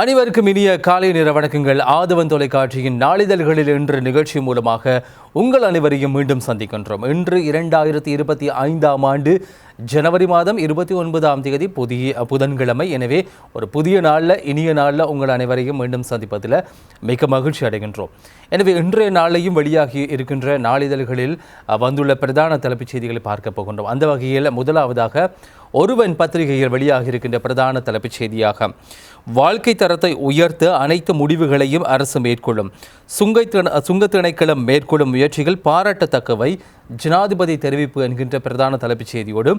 அனைவருக்கும் இனிய காலை நேர வணக்கங்கள். ஆதவன் தொலைக்காட்சியின் நாளிதழ்களில் இன்று நிகழ்ச்சி மூலமாக உங்கள் அனைவரையும் மீண்டும் சந்திக்கின்றோம். இன்று இரண்டாயிரத்தி இருபத்தி ஐந்தாம் ஆண்டு ஜனவரி மாதம் இருபத்தி ஒன்பதாம் தேதி புதிய புதன்கிழமை. எனவே ஒரு புதிய நாளில் இனிய நாளில் உங்கள் அனைவரையும் மீண்டும் சந்திப்பதில் மிக மகிழ்ச்சி அடைகின்றோம். எனவே இன்றைய நாளையும் வெளியாகி இருக்கின்ற நாளிதழ்களில் வந்துள்ள பிரதான தலைப்புச் செய்திகளை பார்க்க போகின்றோம். அந்த வகையில் முதலாவதாக ஒருவன் பத்திரிகையில் வெளியாகி இருக்கின்ற பிரதான தலைப்புச் செய்தியாக வாழ்க்கை தரத்தை உயர்த்த அனைத்து முடிவுகளையும் அரசு மேற்கொள்ளும். சுங்கை சுங்க திணைக்களம் மேற்கொள்ளும் முயற்சிகள் பாராட்டத்தக்கவை. ஜனாதிபதி தெரிவிப்பு என்கின்ற பிரதான தலைப்புச் செய்தியோடு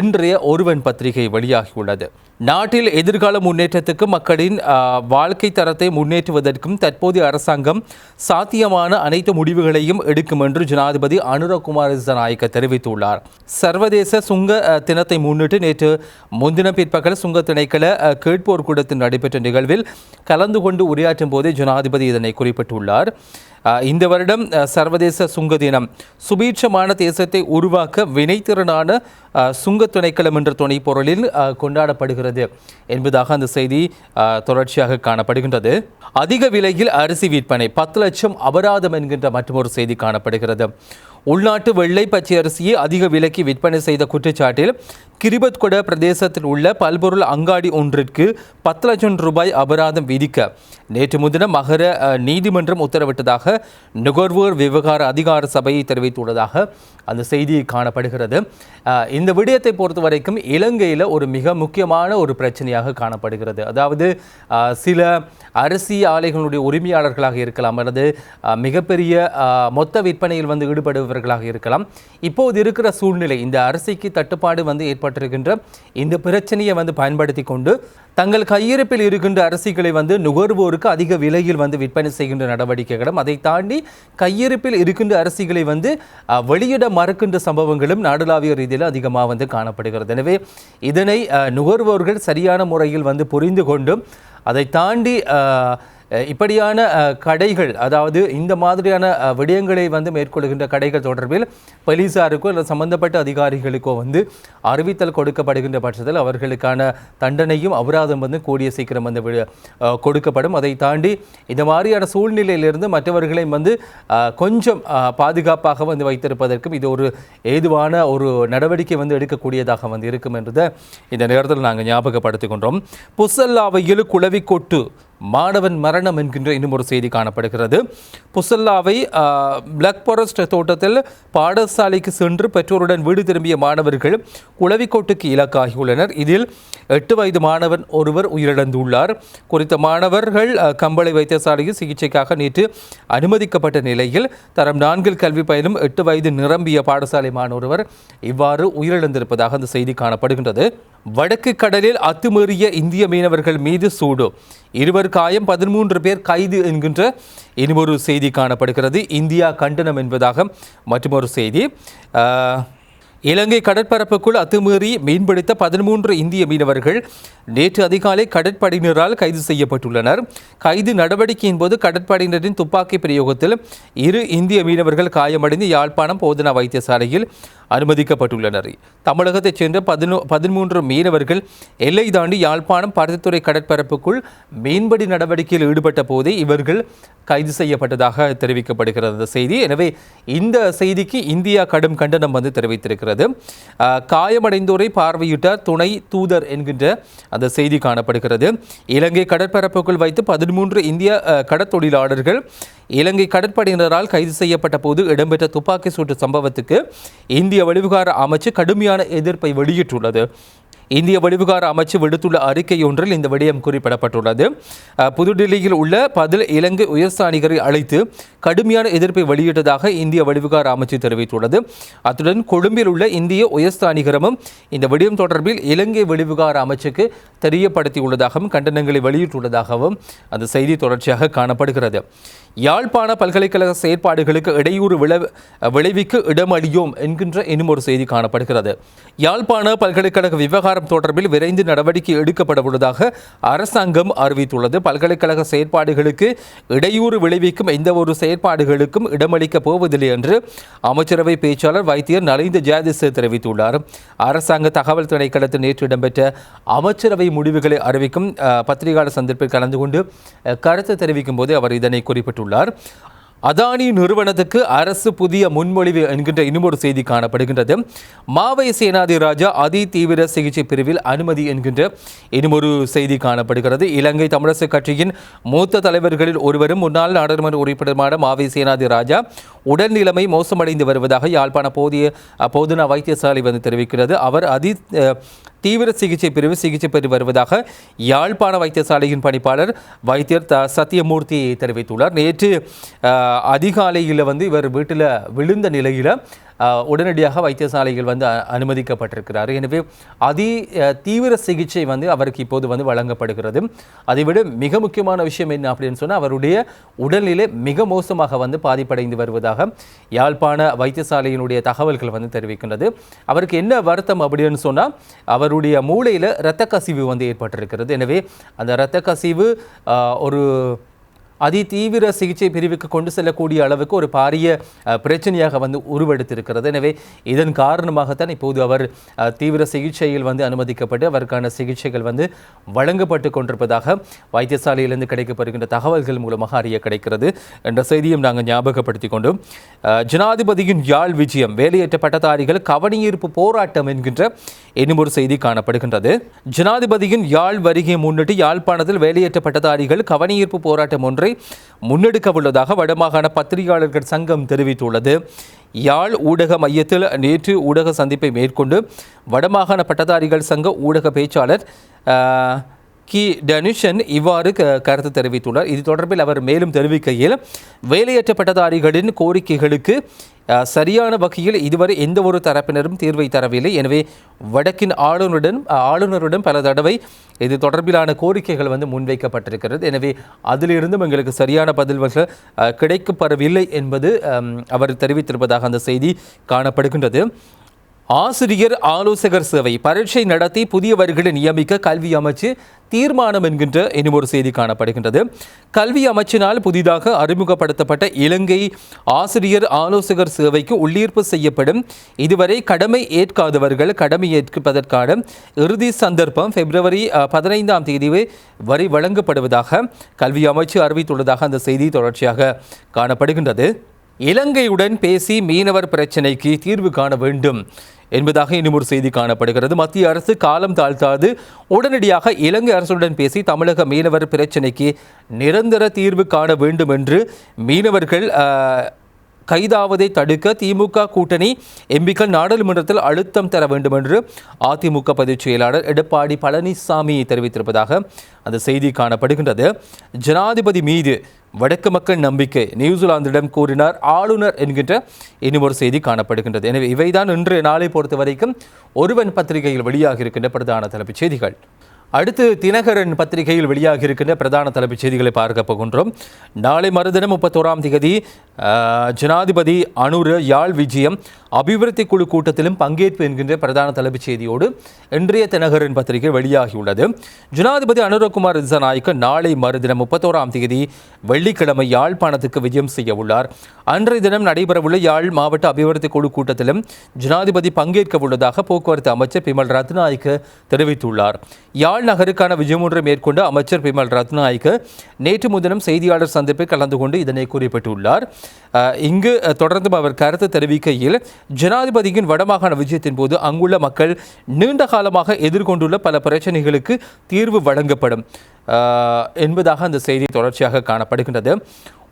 இன்றைய ஒருவன் பத்திரிகை வெளியாகியுள்ளது. நாட்டில் எதிர்கால முன்னேற்றத்துக்கு மக்களின் வாழ்க்கை தரத்தை முன்னேற்றுவதற்கும் தற்போதைய அரசாங்கம் சாத்தியமான அனைத்து முடிவுகளையும் எடுக்கும் என்று ஜனாதிபதி அனுரகுமார் நாயக்க தெரிவித்துள்ளார். சர்வதேச சுங்க தினத்தை முன்னிட்டு நேற்று முன்தினம் பிற்பகல் சுங்க திணைக்கள கேட்போர் கூடத்தின் நடைபெற்ற நிகழ்வில் கலந்து கொண்டு உரையாற்றும் போதே ஜனாதிபதி இதனை குறிப்பிட்டுள்ளார். இந்த வருடம் சர்வதேச சுங்க தினம். சுபீட்சமான தேசத்தை உருவாக்க வினைத்திறனான சுங்க துணைக்களம் என்ற துணை பொருளில் கொண்டாடப்படுகிறது என்பதாக அந்த செய்தி தொடர்ச்சியாக காணப்படுகின்றது. அதிக விலையில் அரிசி விற்பனை பத்து லட்சம் அபராதம் என்கின்ற மற்றொரு செய்தி காணப்படுகிறது. உள்நாட்டு வெள்ளை பச்சை அரிசியை அதிக விலைக்கு விற்பனை செய்த குற்றச்சாட்டில் கிரிபத்கொட பிரதேசத்தில் உள்ள பல்பொருள் அங்காடி ஒன்றிற்கு பத்து லட்சம் ரூபாய் அபராதம் விதிக்க நேற்று முன்தினம் மகர நீதிமன்றம் உத்தரவிட்டதாக நுகர்வோர் விவகார அதிகார சபை தெரிவித்துள்ளதாக அந்த செய்தி காணப்படுகிறது. இந்த விடயத்தை பொறுத்த வரைக்கும் இலங்கையில் ஒரு மிக முக்கியமான ஒரு பிரச்சனையாக காணப்படுகிறது. அதாவது சில அரிசி ஆலைகளுடைய உரிமையாளர்களாக இருக்கலாம் அல்லது மிகப்பெரிய மொத்த விற்பனையில் வந்து ஈடுபடுபவர்களாக இருக்கலாம். இப்போது இருக்கிற சூழ்நிலை இந்த அரிசிக்கு தட்டுப்பாடு வந்து ஏற்பட்டிருக்கின்ற இந்த பிரச்சனையை வந்து பயன்படுத்தி கொண்டு தங்கள் கையிருப்பில் இருக்கின்ற அரிசிகளை வந்து நுகர்வோருக்கு அதிக விலையில் வந்து விற்பனை செய்கின்ற நடவடிக்கைகளும் அதை தாண்டி கையிருப்பில் இருக்கின்ற அரிசிகளை வந்து வெளியிட மறுக்கின்ற சம்பவங்களும் நாடுலாவிய ரீதியில் அதிகமாக வந்து காணப்படுகிறது. எனவே இதனை நுகர்வோர்கள் சரியான முறையில் வந்து புரிந்து கொண்டும் அதை தாண்டி இப்படியான கடைகள் அதாவது இந்த மாதிரியான விடயங்களை வந்து மேற்கொள்கின்ற கடைகள் தொடர்பில் போலீசாருக்கோ இல்லை சம்பந்தப்பட்ட அதிகாரிகளுக்கோ வந்து அறிவித்தல் கொடுக்கப்படுகின்ற பட்சத்தில் அவர்களுக்கான தண்டனையும் அபராதம் வந்து கூடிய சீக்கிரம் வந்து விழ- கொடுக்கப்படும். அதை தாண்டி இந்த மாதிரியான சூழ்நிலையிலிருந்து மற்றவர்களையும் வந்து கொஞ்சம் பாதுகாப்பாக வந்து வைத்திருப்பதற்கும் இது ஒரு ஏதுவான ஒரு நடவடிக்கை வந்து எடுக்கக்கூடியதாக வந்து இருக்கும் என்றதை இந்த நேரத்தில் நாங்கள் ஞாபகப்படுத்துகின்றோம் புசல்லாவையில் குளவிக்கொட்டு மாணவன் மரணம் என்கின்ற இன்னும் ஒரு செய்தி காணப்படுகிறது. புசல்லாவை பிளாக் ஃபாரஸ்ட் தோட்டத்தில் பாடசாலைக்கு சென்று பெற்றோருடன் வீடு திரும்பிய மாணவர்கள் குளவிக்கோட்டுக்கு இலக்காகியுள்ளனர். இதில் எட்டு வயது மாணவன் ஒருவர் உயிரிழந்துள்ளார். குறித்த மாணவர்கள் கம்பளை வைத்தியசாலையில் சிகிச்சைக்காக நேற்று அனுமதிக்கப்பட்ட நிலையில் தரம் நான்கில் கல்வி பயிலும் எட்டு வயது நிரம்பிய பாடசாலை மாணவர் இவ்வாறு உயிரிழந்திருப்பதாக அந்த செய்தி காணப்படுகின்றது. வடக்கு கடலில் அத்துமீறிய இந்திய மீனவர்கள் மீது சூடு. இருவர் காயம் பதிமூன்று பேர் கைது என்கின்ற இனிமொரு செய்தி காணப்படுகிறது. இந்தியா கண்டனம் என்பதாக மற்றொரு செய்தி. இலங்கை கடற்பரப்புக்குள் அத்துமீறி மீன்பிடித்த பதிமூன்று இந்திய மீனவர்கள் நேற்று அதிகாலை கடற்படையினரால் கைது செய்யப்பட்டுள்ளனர். கைது நடவடிக்கையின் போது கடற்படையினரின் துப்பாக்கி பிரயோகத்தில் இரு இந்திய மீனவர்கள் காயமடைந்து யாழ்ப்பாணம் போதனா வைத்தியசாலையில் அனுமதிக்கப்பட்டுள்ளனர். தமிழகத்தைச் சேர்ந்த பதினோ பதிமூன்று மீனவர்கள் எல்லை தாண்டி யாழ்ப்பாணம் பருத்தித்துறை கடற்பரப்புக்குள் மீன்பிடி நடவடிக்கையில் ஈடுபட்ட போதே இவர்கள் கைது செய்யப்பட்டதாக தெரிவிக்கப்படுகிறது. அந்த செய்தி எனவே இந்த செய்திக்கு இந்தியா கடும் கண்டனம் வந்து தெரிவித்திருக்கிறது. காணப்படுகிறது காயமடைந்தோரை பார்வையிட்டார் துணை தூதர் என்கின்ற அந்த செய்தி காணப்படுகிறது. இலங்கை கடற்பரப்புக்குள் வைத்து பதிமூன்று இந்திய கடற்தொழிலாளர்கள் இலங்கை கடற்படையினரால் கைது செய்யப்பட்ட போது இடம்பெற்ற துப்பாக்கி சூட்டு சம்பவத்துக்கு இந்திய வெளிவிகார அமைச்சு கடுமையான எதிர்ப்பை வெளியிட்டுள்ளது. இந்திய வெளிவிகார அமைச்சு விடுத்துள்ள அறிக்கை ஒன்றில் இந்த விடயம் குறிப்பிடப்பட்டுள்ளது. புதுடில்லியில் உள்ள பதில் இலங்கை உயர்ஸ்தானிகரை அழைத்து கடுமையான எதிர்ப்பை வெளியிட்டதாக இந்திய வெளிவிகார அமைச்சு தெரிவித்துள்ளது. அத்துடன் கொழும்பில் உள்ள இந்திய உயர்ஸ்தானிகரமும் இந்த விடயம் தொடர்பில் இலங்கை வெளிவிகார அமைச்சுக்கு தெரியப்படுத்தியுள்ளதாகவும் கண்டனங்களை வெளியிட்டுள்ளதாகவும் அந்த செய்தி தொடர்ச்சியாக காணப்படுகிறது. யாழ்ப்பாண பல்கலைக்கழக செயற்பாடுகளுக்கு இடையூறு விளை விளைவிக்க இடமளியோம் என்கின்ற இன்னும் ஒரு செய்தி காணப்படுகிறது. யாழ்ப்பாண பல்கலைக்கழக விவகார விவகாரம் தொடர்பில் விரைந்து நடவடிக்கை எடுக்கப்படவுள்ளதாக அரசாங்கம் அறிவித்துள்ளது. பல்கலைக்கழக செயற்பாடுகளுக்கு இடையூறு விளைவிக்கும் எந்த ஒரு செயற்பாடுகளுக்கும் இடமளிக்கப் போவதில்லை என்று அமைச்சரவை பேச்சாளர் வைத்தியர் நலிந்த ஜாதிஸ் தெரிவித்துள்ளார். அரசாங்க தகவல் திணைக்களத்தில் நேற்று இடம்பெற்ற அமைச்சரவை முடிவுகளை அறிவிக்கும் பத்திரிகையாளர் சந்திப்பில் கலந்து கொண்டு கருத்து தெரிவிக்கும் போது அவர் இதனை குறிப்பிட்டுள்ளார். அதானி நிறுவனத்துக்கு அரசு புதிய முன்மொழிவு என்கின்ற இன்னும் ஒரு செய்தி காணப்படுகின்றது. மாவை சேனாதி ராஜா அதி தீவிர சிகிச்சை பிரிவில் அனுமதி என்கின்ற இன்னும் ஒரு செய்தி காணப்படுகிறது. இலங்கை தமிழரசு கட்சியின் மூத்த தலைவர்களில் ஒருவரும் முன்னாள் நாடாளுமன்ற உறுப்பினருமான மாவை சேனாதி ராஜா உடல்நிலைமை மோசமடைந்து வருவதாக யாழ்ப்பாண போதிய போதுனா வைத்தியசாலை வந்து தெரிவிக்கிறது. அவர் அதி தீவிர சிகிச்சை பிரிவு சிகிச்சை பெற்று வருவதாக யாழ்ப்பாண வைத்தியசாலையின் பணிப்பாளர் வைத்தியர் த சத்தியமூர்த்தி தெரிவித்துள்ளார். நேற்று அதிகாலையில் வந்து இவர் வீட்டில் விழுந்த நிலையில் உடனடியாக வைத்தியசாலைகள் வந்து அனுமதிக்கப்பட்டிருக்கிறார். எனவே அதி தீவிர சிகிச்சை வந்து அவருக்கு இப்போது வந்து வழங்கப்படுகிறது. அதைவிட மிக முக்கியமான விஷயம் என்ன அப்படின்னு சொன்னால் அவருடைய உடல்நிலை மிக மோசமாக வந்து பாதிப்படைந்து வருவதாக யாழ்ப்பாண வைத்தியசாலையினுடைய தகவல்கள் வந்து தெரிவிக்கின்றது. அவருக்கு என்ன வருத்தம் அப்படின்னு சொன்னால் அவருடைய மூளையில் இரத்த கசிவு வந்து ஏற்பட்டிருக்கிறது. எனவே அந்த இரத்த கசிவு ஒரு அதிதீவிர சிகிச்சை பிரிவுக்கு கொண்டு செல்லக்கூடிய அளவுக்கு ஒரு பாரிய பிரச்சனையாக வந்து உருவெடுத்திருக்கிறது. எனவே இதன் காரணமாகத்தான் இப்போது அவர் தீவிர சிகிச்சையில் வந்து அனுமதிக்கப்பட்டு அவருக்கான சிகிச்சைகள் வந்து வழங்கப்பட்டு கொண்டிருப்பதாக வைத்தியசாலையிலிருந்து கிடைக்கப்படுகின்ற தகவல்கள் மூலமாக அறிய கிடைக்கிறது என்ற செய்தியும் நாங்கள் ஞாபகப்படுத்திக் கொண்டோம். ஜனாதிபதியின் யாழ் விஜயம் வேலையற்ற பட்டதாரிகள் கவனியீர்ப்பு போராட்டம் என்கின்ற இன்னும் ஒரு செய்தி காணப்படுகின்றது. ஜனாதிபதியின் யாழ் வருகையை முன்னிட்டு யாழ்ப்பாணத்தில் வேலையற்ற பட்டதாரிகள் கவனியீர்ப்பு போராட்டம் ஒன்றை முன்னெடுக்க உள்ளதாக வடமாகாண பத்திரிகையாளர்கள் சங்கம் தெரிவித்துள்ளது. யாழ் ஊடக மையத்தில் நேற்று ஊடக சந்திப்பை மேற்கொண்டு வடமாகாண பட்டதாரிகள் சங்க ஊடக பேச்சாளர் ஆஹ், கி. டனுஷன் இவ்வாறு க- கருத்து தெரிவித்துள்ளார். இது தொடர்பில் அவர் மேலும் தெரிவிக்கையில் வேலையற்ற பட்டதாரிகளின் கோரிக்கைகளுக்கு சரியான வகையில் இதுவரை எந்த ஒரு தரப்பினரும் தீர்வை தரவில்லை. எனவே வடக்கின் ஆளுநருடன் ஆளுநருடன் பல தடவை இது தொடர்பிலான கோரிக்கைகள் வந்து முன்வைக்கப்பட்டிருக்கிறது. எனவே அதிலிருந்தும் எங்களுக்கு சரியான பதில்கள் அஹ், கிடைக்கப்பெறவில்லை என்பது அவர் தெரிவித்திருப்பதாக அந்த செய்தி காணப்படுகின்றது. ஆசிரியர் ஆலோசகர் சேவை பரீட்சை நடத்தி புதியவர்களை நியமிக்க கல்வி அமைச்சு தீர்மானம் என்கின்ற இன்னும் ஒரு செய்தி காணப்படுகின்றது. கல்வி அமைச்சினால் புதிதாக அறிமுகப்படுத்தப்பட்ட இலங்கை ஆசிரியர் ஆலோசகர் சேவைக்கு உள்ளீர்ப்பு செய்யப்படும். இதுவரை கடமை ஏற்காதவர்கள் கடமை ஏற்பதற்கான இறுதி சந்தர்ப்பம் பிப்ரவரி பதினைந்தாம் தேதி வரை வழங்கப்படுவதாக கல்வி அமைச்சு அறிவித்துள்ளதாக அந்த செய்தி தொடர்ச்சியாக காணப்படுகின்றது. இலங்கையுடன் பேசி மீனவர் பிரச்சினைக்கு தீர்வு காண வேண்டும். என்பதாக இன்னும் ஒரு செய்தி காணப்படுகிறது. மத்திய அரசு காலம் தாழ்த்தாது. உடனடியாக இலங்கை அரசுடன் பேசி தமிழக மீனவர் பிரச்சினைக்கு நிரந்தர தீர்வு காண வேண்டும் என்று மீனவர்கள் கைதாவதை தடுக்க திமுக கூட்டணி எம்பிக்கள் நாடாளுமன்றத்தில் அழுத்தம் தர வேண்டும் என்று அதிமுக பதிவு செயலாளர் எடப்பாடி பழனிசாமி தெரிவித்திருப்பதாக அந்த செய்தி காணப்படுகின்றது. ஜனாதிபதி மீது வடக்கு மக்கள் நம்பிக்கை நியூசிலாந்திடம் கூறினார் ஆளுநர் என்கின்ற இன்னும் ஒரு செய்தி காணப்படுகின்றது. எனவே இவைதான் இன்று நாளை பொறுத்த வரைக்கும் ஒருவன் பத்திரிகையில் வெளியாக இருக்கின்ற பிரதான தலைப்புச் செய்திகள். அடுத்து தினகரன் பத்திரிகையில் வெளியாகி இருக்கின்ற பிரதான தலைப்புச் செய்திகளை பார்க்க போகின்றோம். நாளை மறுதினம் முப்பத்தோராம் தேதி ஜனாதிபதி அனுர யாழ் விஜயம் அபிவிருத்தி குழு கூட்டத்திலும் பங்கேற்பு என்கின்ற பிரதான தலைப்புச் செய்தியோடு இன்றைய தினகரன் பத்திரிகை வெளியாகியுள்ளது. ஜனாதிபதி அனுரகுமார் திசாநாயக்க நாளை மறுதினம் முப்பத்தோராம் தேதி வெள்ளிக்கிழமை யாழ்ப்பாணத்துக்கு விஜயம் செய்ய உள்ளார். அன்றைய தினம் நடைபெறவுள்ள யாழ் மாவட்ட அபிவிருத்தி குழு கூட்டத்திலும் ஜனாதிபதி பங்கேற்க உள்ளதாக போக்குவரத்து அமைச்சர் பிமல் ரத்நாயக்க தெரிவித்துள்ளார். யாழ் நகருக்கான விஜயம் ஒன்றை மேற்கொண்டு அமைச்சர் பிமல் ரத்நாயக்க நேற்று முன்தினம் செய்தியாளர் சந்திப்பில் கலந்து கொண்டு இதனை குறிப்பிட்டுள்ளார். இங்கு தொடர்ந்தும் அவர் கருத்து தெரிவிக்கையில் ஜனாதிபதியின் வடமாகாண விஜயத்தின் போது அங்குள்ள மக்கள் நீண்ட காலமாக எதிர்கொண்டுள்ள பல பிரச்சனைகளுக்கு தீர்வு வழங்கப்படும். என்பதாக அந்த செய்தி தொடர்ச்சியாக காணப்படுகின்றது.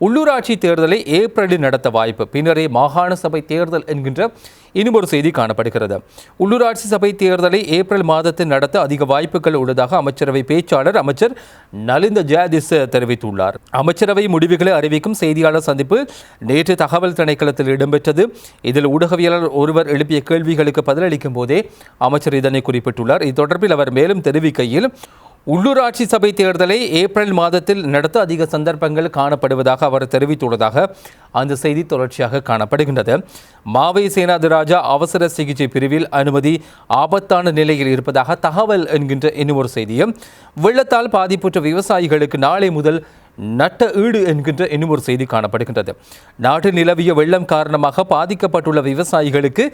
உள்ளூராட்சி தேர்தலை ஏப்ரலில் நடத்த வாய்ப்பு. பின்னரே மாகாண சபை தேர்தல் என்கின்ற இன்னும் செய்தி காணப்படுகிறது. உள்ளூராட்சி சபை தேர்தலை ஏப்ரல் மாதத்தில் நடத்த அதிக வாய்ப்புகள் உள்ளதாக அமைச்சரவை பேச்சாளர் அமைச்சர் நலிந்த ஜெயதிஸ் தெரிவித்துள்ளார். அமைச்சரவை முடிவுகளை அறிவிக்கும் செய்தியாளர் சந்திப்பு நேற்று தகவல் திணைக்களத்தில் இடம்பெற்றது. இதில் ஊடகவியலாளர் ஒருவர் எழுப்பிய கேள்விகளுக்கு பதிலளிக்கும் போதே அமைச்சர் இதனை குறிப்பிட்டுள்ளார். இது தொடர்பில் அவர் மேலும் தெரிவிக்கையில் உள்ளூராட்சி சபை தேர்தலை ஏப்ரல் மாதத்தில் நடத்த அதிக சந்தர்ப்பங்கள் காணப்படுவதாக அவர் தெரிவித்துள்ளதாக அந்த செய்தி தொடர்ச்சியாக காணப்படுகின்றது. மாவை சேனாதிராஜா அவசர சிகிச்சை பிரிவில் அனுமதி ஆபத்தான நிலையில் இருப்பதாக தகவல் என்கின்ற இன்னொரு ஒரு செய்தியும். வெள்ளத்தால் பாதிப்புற்ற விவசாயிகளுக்கு நாளை முதல் நட்ட ஈடு என்கின்ற இன்னும் ஒரு செய்தி காணப்படுகின்றது. நாட்டில் நிலவிய வெள்ளம் காரணமாக பாதிக்கப்பட்டுள்ள விவசாயிகளுக்கு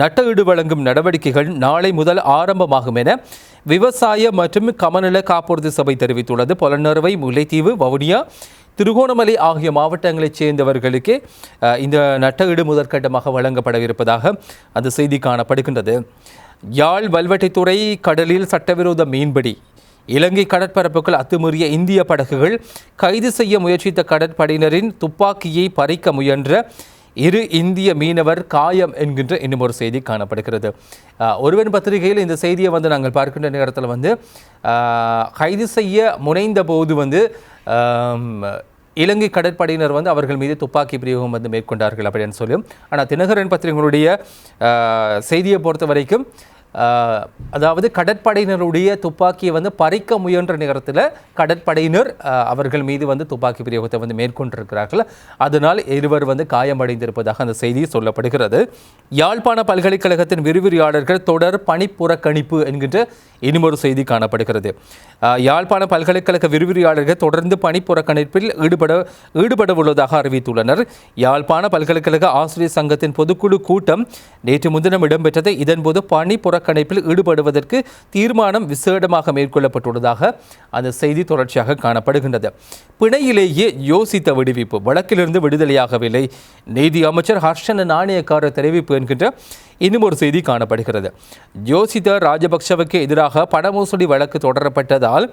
நட்ட ஈடு வழங்கும் நடவடிக்கைகள் நாளை முதல் ஆரம்பமாகும் என விவசாய மற்றும் கமநல காப்புறுதி சபை தெரிவித்துள்ளது. பொலனறுவை முல்லைத்தீவு வவுனியா திருகோணமலை ஆகிய மாவட்டங்களைச் சேர்ந்தவர்களுக்கு இந்த நட்ட ஈடு முதற்கட்டமாக வழங்கப்படவிருப்பதாக அந்த செய்தி காணப்படுகின்றது. யாழ் வல்வெட்டித்துறை கடலில் சட்டவிரோத மீன்பிடி இலங்கை கடற்பரப்புக்குள் அத்துமீறிய இந்திய படகுகள் கைது செய்ய முயற்சித்த கடற்படையினரின் துப்பாக்கியை பறிக்க முயன்ற இரு இந்திய மீனவர் காயம் என்கின்ற இன்னும் ஒரு செய்தி காணப்படுகிறது. ஒருவன் பத்திரிகையில் இந்த செய்தியை வந்து நாங்கள் பார்க்கின்ற நேரத்தில் வந்து கைது செய்ய முனைந்த போது வந்து இலங்கை கடற்படையினர் வந்து அவர்கள் மீது துப்பாக்கி பிரயோகம் வந்து மேற்கொண்டார்கள் அப்படின்னு சொல்லி ஆனால் தினகரன் பத்திரிகைகளுடைய செய்தியை பொறுத்த வரைக்கும் அதாவது கடற்படையினருடைய துப்பாக்கியை வந்து பறிக்க முயன்ற நேரத்தில் கடற்படையினர் அவர்கள் மீது வந்து துப்பாக்கி பிரயோகத்தை வந்து மேற்கொண்டிருக்கிறார்கள். அதனால் இருவர் வந்து காயமடைந்திருப்பதாக அந்த செய்தி சொல்லப்படுகிறது. யாழ்ப்பாண பல்கலைக்கழகத்தின் விரிவுரையாளர்கள் தொடர் பணிப்புறக்கணிப்பு என்கின்ற இனிமொரு செய்தி காணப்படுகிறது. யாழ்ப்பாண பல்கலைக்கழக விரிவுரையாளர்கள் தொடர்ந்து பணிப்புறக்கணிப்பில் ஈடுபட ஈடுபட உள்ளதாக அறிவித்துள்ளனர். யாழ்ப்பாண பல்கலைக்கழக ஆசிரியர் சங்கத்தின் பொதுக்குழு கூட்டம் நேற்று முன்தினம் இடம்பெற்றது. இதன்போது பணிப்புற புறக்கணிப்பில் ஈடுபடுவதற்கு தீர்மானம் விசேடமாக மேற்கொள்ளப்பட்டுள்ளதாக அந்த செய்தி தொடர்ச்சியாக காணப்படுகின்றது. பிணையிலேயே யோசித்த விடுவிப்பு வழக்கிலிருந்து விடுதலையாகவில்லை. நீதி அமைச்சர் ஹர்ஷன நாணயக்காரர் தெரிவிப்பு என்கின்ற இன்னும் ஒரு செய்தி காணப்படுகிறது. யோசித்த ராஜபக்சவுக்கு எதிராக பண மோசடி வழக்கு தொடரப்பட்டதால்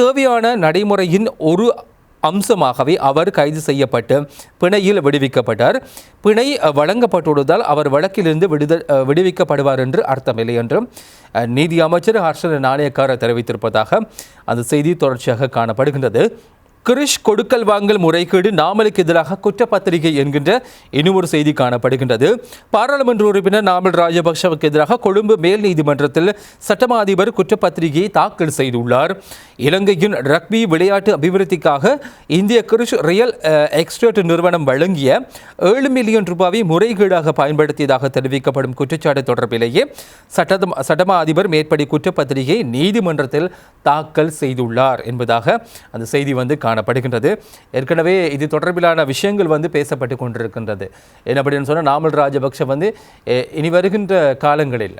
தேவையான நடைமுறையின் ஒரு அம்சமாகவே அவர் கைது செய்யப்பட்டு பிணையில் விடுவிக்கப்பட்டார். பிணை வழங்கப்பட்டுள்ளதால் அவர் வழக்கிலிருந்து விடுத விடுவிக்கப்படுவார் என்று அர்த்தமில்லை என்றும் நீதி அமைச்சர் ஹர்ஷன நாணயக்காரர் தெரிவித்திருப்பதாக அந்த செய்தி தொடர்ச்சியாக காணப்படுகின்றது. கிரிஷ் கொடுக்கல் வாங்கல் முறைகேடு நாமலுக்கு எதிராக குற்றப்பத்திரிகை என்கின்ற இன்னும் ஒரு செய்தி காணப்படுகின்றது. பாராளுமன்ற உறுப்பினர் நாமல் ராஜபக்ஷவுக்கு எதிராக கொழும்பு மேல் நீதிமன்றத்தில் சட்டமா அதிபர் குற்றப்பத்திரிகையை தாக்கல் செய்துள்ளார். இலங்கையின் ரக்பி விளையாட்டு அபிவிருத்திக்காக இந்திய கிரிஷ் ரியல் எக்ஸ்டேட் நிறுவனம் வழங்கிய ஏழு மில்லியன் ரூபாவை முறைகேடாக பயன்படுத்தியதாக தெரிவிக்கப்படும் குற்றச்சாட்டு தொடர்பிலேயே சட்ட சட்டமா அதிபர் மேற்படி குற்றப்பத்திரிகையை நீதிமன்றத்தில் தாக்கல் செய்துள்ளார் என்பதாக அந்த செய்தி வந்து காணப்படுகின்றது. ஏற்கனவே இது தொடர்பிலான விஷயங்கள் வந்து பேசப்பட்டு கொண்டிருக்கின்றது. என்ன அப்படின்னு சொன்னால் நாமல் ராஜபக்ஷ வந்து இனி வருகின்ற காலங்களில்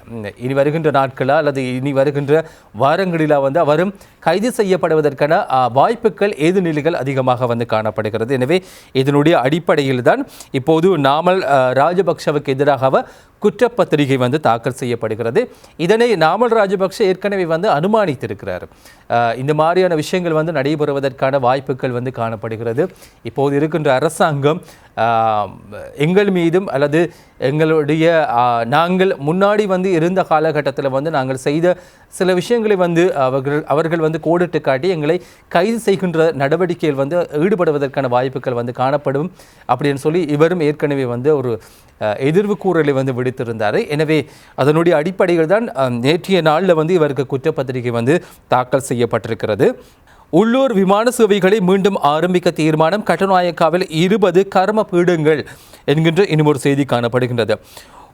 இனி வருகின்ற நாட்களா அல்லது இனி வருகின்ற வாரங்களிலா வந்து அவரும் கைது செய்யப்படுவதற்கான வாய்ப்புகள் ஏது நிலைகள் அதிகமாக வந்து காணப்படுகிறது. எனவே இதனுடைய அடிப்படையில் தான் இப்போது நாமல் ராஜபக்ஷவுக்கு எதிராக குற்றப்பத்திரிகை வந்து தாக்கல் செய்யப்படுகிறது. இதனை நாமல் ராஜபக்ஷ ஏற்கனவே வந்து அனுமானித்திருக்கிறார். இந்த மாதிரியான விஷயங்கள் வந்து நடைபெறுவதற்கான வாய்ப்புகள் வந்து காணப்படுகிறது. இப்போது இருக்கின்ற அரசாங்கம் எங்கள் மீதும் அல்லது எங்களுடைய நாங்கள் முன்னாடி வந்து இருந்த காலகட்டத்தில் வந்து நாங்கள் செய்த சில விஷயங்களை வந்து அவர்கள் அவர்கள் வந்து கோடிட்டு காட்டி எங்களை கைது செய்கின்ற நடவடிக்கையில் வந்து ஈடுபடுவதற்கான வாய்ப்புகள் வந்து காணப்படும் அப்படின்னு சொல்லி இவரும் ஏற்கனவே வந்து ஒரு எதிர்வு கூறலை வந்து விடுத்திருந்தார். எனவே அதனுடைய அடிப்படையில் தான் நேற்றைய நாளில் வந்து இவருக்கு குற்றப்பத்திரிகை வந்து தாக்கல் செய்யப்பட்டிருக்கிறது. உள்ளூர் விமான சேவைகளை மீண்டும் ஆரம்பிக்க தீர்மானம் கட்டநாயக்காவில் இருபது கர்ம பீடங்கள் என்கின்ற இன்னும் ஒரு செய்தி காணப்படுகின்றது.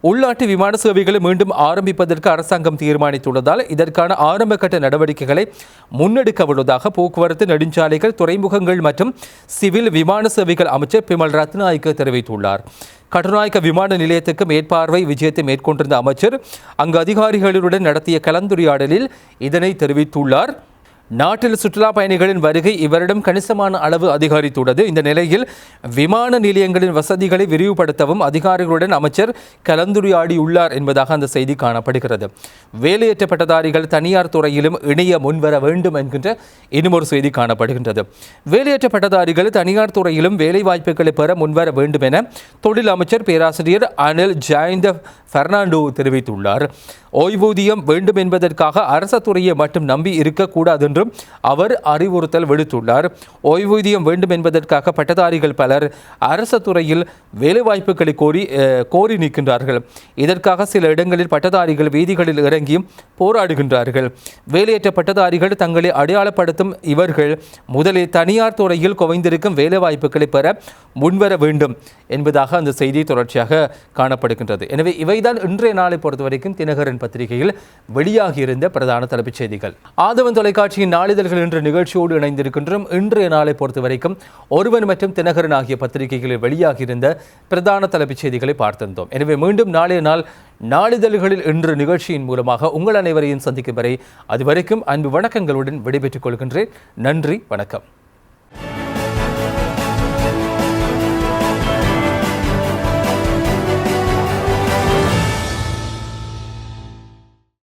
உள்நாட்டு விமான சேவைகளை மீண்டும் ஆரம்பிப்பதற்கு அரசாங்கம் தீர்மானித்துள்ளதால் இதற்கான ஆரம்பகட்ட நடவடிக்கைகளை முன்னெடுக்க உள்ளதாக போக்குவரத்து நெடுஞ்சாலைகள் துறைமுகங்கள் மற்றும் சிவில் விமான சேவைகள் அமைச்சர் பிமல் ரத்நாயக்க தெரிவித்துள்ளார். கட்டுநாயக்க விமான நிலையத்துக்கு மேற்பார்வை விஜயத்தை மேற்கொண்டிருந்த அமைச்சர் அங்கு அதிகாரிகளுடன் நடத்திய கலந்துரையாடலில் இதனை தெரிவித்துள்ளார். நாட்டில் சுற்றுலா பயணிகளின் வருகை இவரிடம் கணிசமான அளவு அதிகரித்துள்ளது. இந்த நிலையில் விமான நிலையங்களின் வசதிகளை விரிவுபடுத்தவும் அதிகாரிகளுடன் அமைச்சர் கலந்துரையாடியுள்ளார் என்பதாக அந்த செய்தி காணப்படுகிறது. வேலையற்ற பட்டதாரிகள் தனியார் துறையிலும் இணைய முன்வர வேண்டும் என்கின்ற இன்னுமொரு செய்தி காணப்படுகின்றது. வேலையற்ற பட்டதாரிகள் தனியார் துறையிலும் வேலை வாய்ப்புகளை பெற முன்வர வேண்டும் என தொழில் அமைச்சர் பேராசிரியர் அனில் ஜெயந்த பெர்னாண்டோ தெரிவித்துள்ளார். ஓய்வூதியம் வேண்டும் என்பதற்காக அரச துறையை மட்டும் நம்பி இருக்கக்கூடாது என்று என்றும் அவர் அறிவுறுத்தல் விடுத்துள்ளார். ஓய்வூதியம் வேண்டும் என்பதற்காக பட்டதாரிகள் பலர் அரசு துறையில் வேலைவாய்ப்புகளை கோரி கோரி நிற்கின்றார்கள். இதற்காக சில இடங்களில் பட்டதாரிகள் வீதிகளில் இறங்கி போராடுகின்றார்கள். வேலையற்ற பட்டதாரிகள் தங்களை அடையாளப்படுத்தும் இவர்கள் முதலில் தனியார் துறையில் குவைந்திருக்கும் வேலைவாய்ப்புகளை பெற முன்வர வேண்டும் என்பதாக அந்த செய்தி தொடர்ச்சியாக காணப்படுகின்றது. எனவே இவைதான் இன்றைய நாளை பொறுத்தவரைக்கும் தினகரன் பத்திரிகையில் வெளியாகியிருந்த பிரதான தலைப்புச் செய்திகள். ஆதவன் தொலைக்காட்சியின் நாளிதழ்கள் என்ற நிகழ்ச்சியோடு இணைந்திருக்கின்றோம். இன்றைய நாளை பொறுத்த வரைக்கும் ஒருவன் மற்றும் தினகரன் ஆகிய பத்திரிகைகளில் வெளியாகியிருந்த பிரதான தலைப்புச் செய்திகளை பார்த்திருந்தோம். எனவே மீண்டும் நாளைய நாள் நாளிதழ்களில் இன்று நிகழ்ச்சியின் மூலமாக உங்கள் அனைவரையும் சந்திக்கும் வரை அதுவரைக்கும் அன்பு வணக்கங்களுடன் விடைபெற்றுக் கொள்கின்றேன். நன்றி வணக்கம்.